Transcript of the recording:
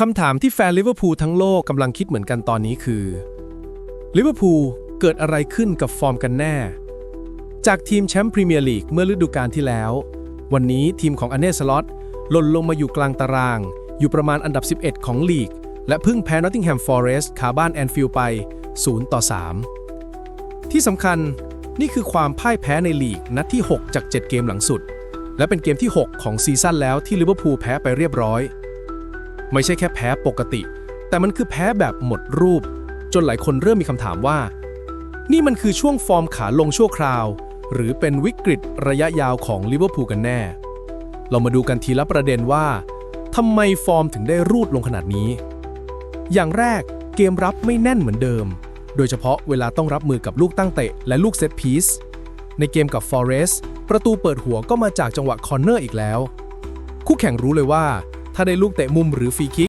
คำถามที่แฟนลิเวอร์พูลทั้งโลกกำลังคิดเหมือนกันตอนนี้คือลิเวอร์พูลเกิดอะไรขึ้นกับฟอร์มกันแน่ จากทีมแชมป์พรีเมียร์ลีกเมื่อฤดูกาลที่แล้ว วันนี้ทีมของอเนสลอตหล่นลงมาอยู่กลางตาราง อยู่ประมาณอันดับ 11 ของลีก และเพิ่งแพ้นอตติงแฮมฟอเรสต์คาบ้านแอนฟิลไป 0 ต่อ 3 ที่สำคัญนี่คือความพ่ายแพ้ในลีกนัดที่ 6 จาก 7 เกมหลังสุด และเป็นเกมที่ 6 ของซีซั่นแล้วที่ลิเวอร์พูลแพ้ไปเรียบร้อย ไม่ใช่แค่แพ้ปกติ แต่มันคือแพ้แบบหมดรูป จนหลายคนเริ่มมีคำถามว่า นี่มันคือช่วงฟอร์มขาลงชั่วคราว หรือเป็นวิกฤตระยะยาวของลิเวอร์พูลกันแน่ เรามาดูกันทีละประเด็นว่าทำไมฟอร์มถึงได้รูดลงขนาดนี้ อย่างแรกเกมรับไม่แน่นเหมือนเดิม โดยเฉพาะเวลาต้องรับมือกับลูกตั้งเตะและลูกเซตพีซในเกมกับ Forest ประตูเปิดหัวก็มาจากจังหวะคอร์เนอร์อีกแล้ว คู่แข่งรู้เลยว่า ถ้าได้ลูกเตะมุมหรือฟรีคิก